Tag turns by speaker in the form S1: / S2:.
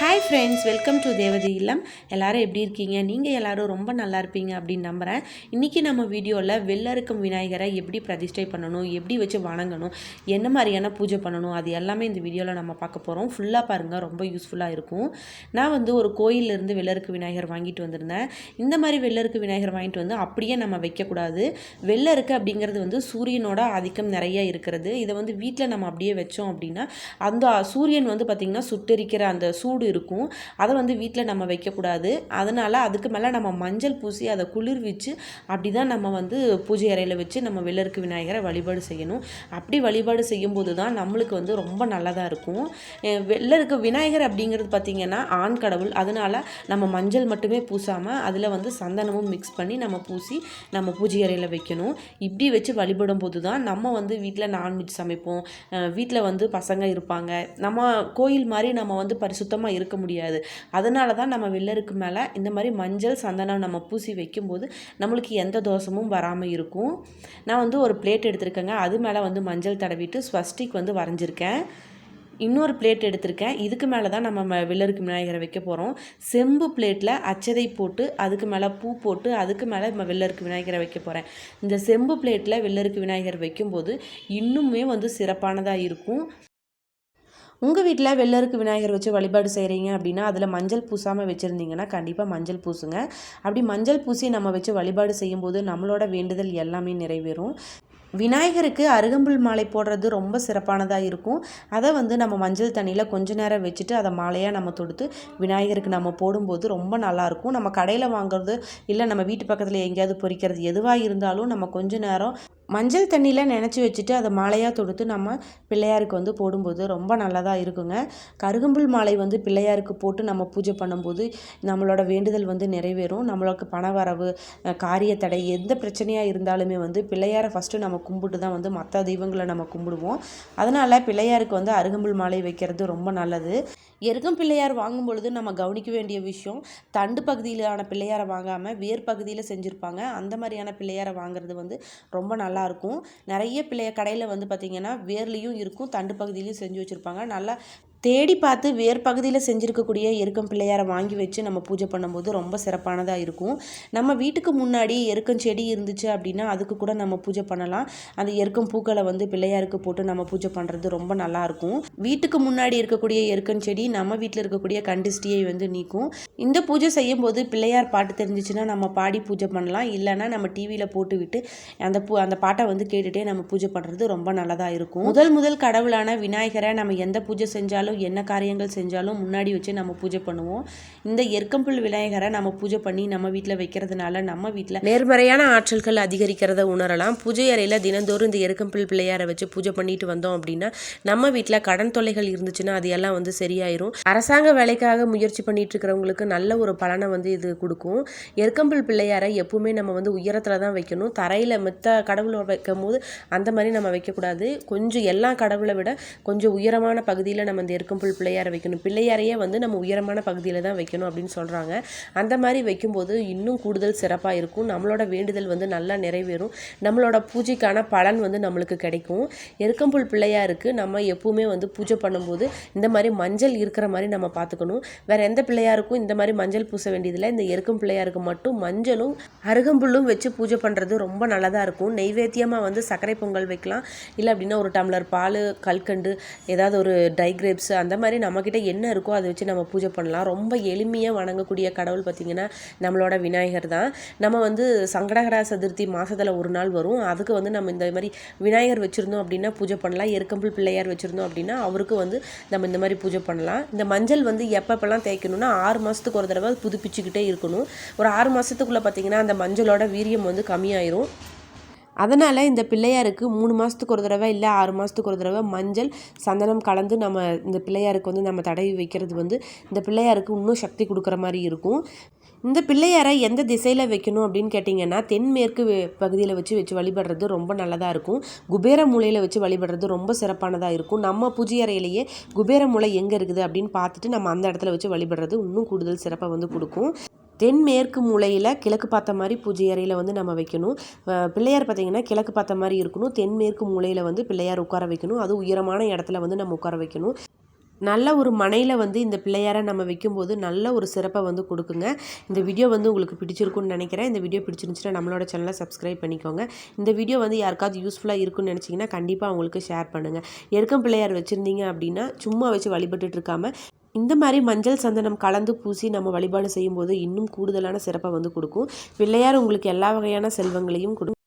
S1: Hi friends welcome to Devathi இல்லம் எல்லோரும் எப்படி இருக்கீங்க? நீங்கள் எல்லாரும் ரொம்ப நல்லா இருப்பீங்க அப்படின்னு நம்புகிறேன் இன்றைக்கி நம்ம வீடியோவில் வெள்ளருக்கும் விநாயகரை எப்படி பிரதிஷ்டை பண்ணணும் எப்படி வச்சு வணங்கணும் என்ன மாதிரியான பூஜை பண்ணணும் அது எல்லாமே இந்த வீடியோவில் நம்ம பார்க்க போகிறோம் ஃபுல்லாக பாருங்கள் ரொம்ப யூஸ்ஃபுல்லாக இருக்கும். நான் வந்து ஒரு கோயிலிருந்து வெள்ளருக்கு விநாயகர் வாங்கிட்டு வந்திருந்தேன். இந்த மாதிரி வெள்ளருக்கு விநாயகர் வாங்கிட்டு வந்து அப்படியே நம்ம வைக்கக்கூடாது. வெள்ளருக்கு அப்படிங்கிறது வந்து சூரியனோட ஆதிக்கம் நிறைய இருக்கிறது. இதை வந்து வீட்டில் நம்ம அப்படியே வச்சோம் அப்படின்னா அந்த சூரியன் வந்து பார்த்திங்கன்னா சுட்டரிக்கிற அந்த சூடு இருக்கும். அதை வந்து வீட்டில் நம்ம வைக்கக்கூடாது. அதனால் அதுக்கு மேலே நம்ம மஞ்சள் பூசி அதை குளிர்விச்சு அப்படி தான் நம்ம வந்து பூஜை அறையில் வச்சு நம்ம வெள்ளருக்கு விநாயகரை வழிபாடு செய்யணும். அப்படி வழிபாடு செய்யும்போது தான் நம்மளுக்கு வந்து ரொம்ப நல்லதாக இருக்கும். வெள்ளருக்கு விநாயகர் அப்படிங்கிறது பார்த்திங்கன்னா ஆண் கடவுள். அதனால் நம்ம மஞ்சள் மட்டுமே பூசாமல் அதில் வந்து சந்தனமும் மிக்ஸ் பண்ணி நம்ம பூசி நம்ம பூஜை அறையில் வைக்கணும். இப்படி வச்சு வழிபடும் போது தான் நம்ம வந்து வீட்டில் நான்வெஜ் சமைப்போம். வீட்டில் வந்து பசங்க இருப்பாங்க. நம்ம கோயில் மாதிரி நம்ம வந்து பரிசுத்தமாக இருக்க முடியாது. அதனால தான் நம்ம வெள்ளருக்கு மேலே இந்த மாதிரி மஞ்சள் சந்தனம் நம்ம பூசி வைக்கும்போது நம்மளுக்கு எந்த தோஷமும் வராமல் இருக்கும். நான் வந்து ஒரு பிளேட் எடுத்திருக்கேங்க. அது மேலே வந்து மஞ்சள் தடவிட்டு ஸ்வஸ்டிக் வந்து வரைஞ்சிருக்கேன். இன்னொரு பிளேட் எடுத்திருக்கேன். இதுக்கு மேலே தான் நம்ம ம- வெள்ளருக்கு விநாயகரை வைக்க போகிறோம் செம்பு பிளேட்டில் அச்சதை போட்டு அதுக்கு மேலே பூ போட்டு அதுக்கு மேலே நம்ம வெள்ளருக்கு விநாயகரை வைக்க போகிறேன் இந்த செம்பு பிளேட்டில் வெள்ளருக்கு விநாயகர் வைக்கும்போது இன்னுமே வந்து சிறப்பானதாக இருக்கும். உங்கள் வீட்டில் வெள்ளருக்கு விநாயகர் வச்சு வழிபாடு செய்கிறீங்க அப்படின்னா அதில் மஞ்சள் பூசாமல் வச்சுருந்தீங்கன்னா கண்டிப்பாக மஞ்சள் பூசுங்க. அப்படி மஞ்சள் பூசி நம்ம வச்சு வழிபாடு செய்யும்போது நம்மளோட வேண்டுதல் எல்லாமே நிறைவேறும். விநாயகருக்கு அருகம்புல் மாலை போடுறது ரொம்ப சிறப்பானதாக இருக்கும். அதை வந்து நம்ம மஞ்சள் தண்ணியில் கொஞ்ச நேரம் வச்சுட்டு அதை மாலையாக நம்ம தொடுத்து விநாயகருக்கு நம்ம போடும்போது ரொம்ப நல்லாயிருக்கும் நம்ம கடையில் வாங்குறது இல்லை நம்ம வீட்டு பக்கத்தில் எங்கேயாவது பொறிக்கிறது எதுவாக இருந்தாலும் நம்ம கொஞ்ச நேரம் மஞ்சள் தண்ணியில் நினச்சி வச்சுட்டு அதை மாலையாக தொடுத்து நம்ம பிள்ளையாருக்கு வந்து போடும்போது ரொம்ப நல்லதாக இருக்குங்க. கருகம்புல் மாலை வந்து பிள்ளையாருக்கு போட்டு நம்ம பூஜை பண்ணும்போது நம்மளோட வேண்டுதல் வந்து நிறைவேறும். நம்மளுக்கு பண வரவு காரிய தடை எந்த பிரச்சனையாக இருந்தாலுமே வந்து பிள்ளையாரை ஃபஸ்ட்டு நம்ம கும்பிட்டு தான் வந்து மற்ற தெய்வங்களை நம்ம கும்பிடுவோம். அதனால் பிள்ளையாருக்கு வந்து அருகம்புல் மாலை வைக்கிறது ரொம்ப நல்லது. எருக்கம் பிள்ளையார் வாங்கும் பொழுது நம்ம கவனிக்க வேண்டிய விஷயம் தண்டு பகுதியிலான பிள்ளையாரை வாங்காமல் வேர் பகுதியில் செஞ்சுருப்பாங்க. அந்த மாதிரியான பிள்ளையாரை வாங்குறது வந்து ரொம்ப நல்லா இருக்கும் நிறைய பிள்ளைய கடையில் வந்து பார்த்திங்கன்னா வேர்லேயும் இருக்கும் தண்டு பகுதியிலையும் செஞ்சு வச்சுருப்பாங்க. நல்லா தேடி பார்த்து வேர் பகுதியில் செஞ்சுருக்கக்கூடிய எருக்கம் பிள்ளையாரை வாங்கி வச்சு நம்ம பூஜை பண்ணும்போது ரொம்ப சிறப்பானதாக இருக்கும். நம்ம வீட்டுக்கு முன்னாடி எருக்கம் செடி இருந்துச்சு அப்படின்னா அதுக்கு கூட நம்ம பூஜை பண்ணலாம். அந்த எருக்கம் பூக்களை வந்து பிள்ளையாருக்கு போட்டு நம்ம பூஜை பண்ணுறது ரொம்ப நல்லா இருக்கும். வீட்டுக்கு முன்னாடி இருக்கக்கூடிய எருக்கம் செடி நம்ம வீட்டில் இருக்கக்கூடிய கண்டிஸ்டியை வந்து நீக்கும். இந்த பூஜை செய்யும்போது பிள்ளையார் பாட்டு தெரிஞ்சிச்சுன்னா நம்ம பாடி பூஜை பண்ணலாம். இல்லைன்னா நம்ம டிவியில் போட்டு விட்டு அந்த பூ அந்த பாட்டை வந்து கேட்டுகிட்டே நம்ம பூஜை பண்ணுறது ரொம்ப நல்லதாக இருக்கும். முதல் முதல் கடவுளான விநாயகரை நம்ம எந்த பூஜை செஞ்சாலும் என்ன காரியங்கள் செஞ்சாலும் முன்னாடி வச்சு நம்ம பூஜை பண்ணுவோம். இந்த எருக்கம்புல் விநாயகரை நம்ம பூஜை பண்ணி நம்ம வீட்டில் வைக்கிறதுனால நம்ம வீட்டில் நேர்மறையான ஆற்றல்கள் அதிகரிக்கிறத உணரலாம். பூஜை அறையில் தினந்தோறும் இந்த எருக்கம்புல் பிள்ளையாரை வச்சு பூஜை பண்ணிட்டு வந்தோம் அப்படின்னா நம்ம வீட்டில் கடன் தொல்லைகள் இருந்துச்சுன்னா அது எல்லாம் வந்து சரியாயிரும். அரசாங்க வேலைக்காக முயற்சி பண்ணிட்டு இருக்கிறவங்களுக்கு நல்ல ஒரு பலனை வந்து இது கொடுக்கும். எருக்கம்புல் பிள்ளையாரை எப்பவுமே நம்ம வந்து உயரத்தில் தான் வைக்கணும். தரையில் மித்த கடவுளை வைக்கும் போது அந்த மாதிரி நம்ம வைக்கக்கூடாது. கொஞ்சம் எல்லா கடவுளை விட கொஞ்சம் உயரமான பகுதியில் நம்ம இந்த எருக்கம்புல் பிள்ளையாரை வைக்கணும். பிள்ளையாரையே வந்து நம்ம உயரமான பகுதியில் தான் வைக்கணும் அப்படின்னு சொல்கிறாங்க அந்த மாதிரி வைக்கும்போது இன்னும் கூடுதல் சிறப்பாக இருக்கும். நம்மளோட வேண்டுதல் வந்து நல்லா நிறைவேறும். நம்மளோட பூஜைக்கான பலன் வந்து நம்மளுக்கு கிடைக்கும். எருக்கம்புல் பிள்ளையாருக்கு நம்ம எப்பவுமே வந்து பூஜை பண்ணும்போது இந்த மாதிரி மஞ்சள் இருக்கிற மாதிரி நம்ம பார்த்துக்கணும். வேற எந்த பிள்ளையாருக்கும் இந்த மாதிரி மஞ்சள் பூச வேண்டியதில்லை. இந்த எருக்கம் பிள்ளையாருக்கு மட்டும் மஞ்சளும் அருகம்புல்லும் வச்சு பூஜை பண்ணுறது ரொம்ப நல்லதாக இருக்கும். நெய்வேத்தியமாக வந்து சர்க்கரை பொங்கல் வைக்கலாம். இல்லை அப்படின்னா ஒரு டம்ளர் பால் கல்கண்டு ஏதாவது ஒரு ட்ரை கிரேப்ஸ் அந்த மாதிரி நம்மக்கிட்ட என்ன இருக்கோ அதை வச்சு நம்ம பூஜை பண்ணலாம். ரொம்ப எளிமையாக வணங்கக்கூடிய கடவுள் பார்த்திங்கன்னா நம்மளோட விநாயகர் தான். நம்ம வந்து சங்கடகரா சதுர்த்தி மாதத்தில் ஒரு நாள் வரும். அதுக்கு வந்து நம்ம இந்த மாதிரி விநாயகர் வச்சுருந்தோம் அப்படின்னா பூஜை பண்ணலாம். எருக்கம்புல் பிள்ளையார் வச்சுருந்தோம் அப்படின்னா அவருக்கு வந்து நம்ம இந்த மாதிரி பூஜை பண்ணலாம். இந்த மஞ்சள் வந்து எப்பப்பெல்லாம் தேய்க்கணும்னா ஆறு மாதத்துக்கு ஒரு தடவை புதுப்பிச்சுக்கிட்டே இருக்கணும். ஒரு ஆறு மாதத்துக்குள்ளே பார்த்திங்கன்னா அந்த மஞ்சளோட வீரியம் வந்து கம்மியாயிரும். அதனால் இந்த பிள்ளையாருக்கு மூணு மாதத்துக்கு ஒரு தடவை இல்லை ஆறு மாதத்துக்கு ஒரு தடவை மஞ்சள் சந்தனம் கலந்து நம்ம இந்த பிள்ளையாருக்கு வந்து நம்ம தடவி வைக்கிறது வந்து இந்த பிள்ளையாருக்கு இன்னும் சக்தி கொடுக்குற மாதிரி இருக்கும். இந்த பிள்ளையாரை எந்த திசையில் வைக்கணும் அப்படின்னு கேட்டிங்கன்னா தென்மேற்கு பகுதியில் வச்சு வச்சு வழிபடுறது ரொம்ப நல்லதாக இருக்கும். குபேர மூலையில் வச்சு வழிபடுறது ரொம்ப சிறப்பானதாக இருக்கும். நம்ம பூஜை அறையிலேயே குபேர மூலை எங்கே இருக்குது அப்படின்னு பார்த்துட்டு நம்ம அந்த இடத்துல வச்சு வழிபடுறது இன்னும் கூடுதல் சிறப்பை வந்து கொடுக்கும். தென்மேற்கு மூலையில் கிழக்கு பார்த்த மாதிரி பூஜை அறையில் வந்து நம்ம வைக்கணும். பிள்ளையார் பார்த்தீங்கன்னா கிழக்கு பார்த்த மாதிரி இருக்கணும். தென்மேற்கு மூலையில் வந்து பிள்ளையார் உட்கார வைக்கணும். அது உயரமான இடத்துல வந்து நம்ம உட்கார வைக்கணும். நல்ல ஒரு மனையில் வந்து இந்த பிள்ளையாரை நம்ம வைக்கும்போது நல்ல ஒரு சிறப்பை வந்து கொடுக்குங்க. இந்த வீடியோ வந்து உங்களுக்கு பிடிச்சிருக்குன்னு நினைக்கிறேன். இந்த வீடியோ பிடிச்சிருந்துச்சுன்னா நம்மளோட சேனலை சப்ஸ்கிரைப் பண்ணிக்கோங்க. இந்த வீடியோ வந்து யாருக்காவது யூஸ்ஃபுல்லாக இருக்குன்னு நினச்சிங்கன்னா கண்டிப்பாக அவங்களுக்கு ஷேர் பண்ணுங்கள் எருக்கம் பிள்ளையார் வச்சுருந்தீங்க அப்படின்னா சும்மா வச்சு வழிபட்டுட்டு இருக்காம இந்த மாதிரி மஞ்சள் சந்தனம் கலந்து பூசி நம்ம வழிபாடு செய்யும்போது இன்னும் கூடுதலான சிறப்பை வந்து கொடுக்கும். பிள்ளையார் உங்களுக்கு எல்லா வகையான செல்வங்களையும் கொடுக்கும்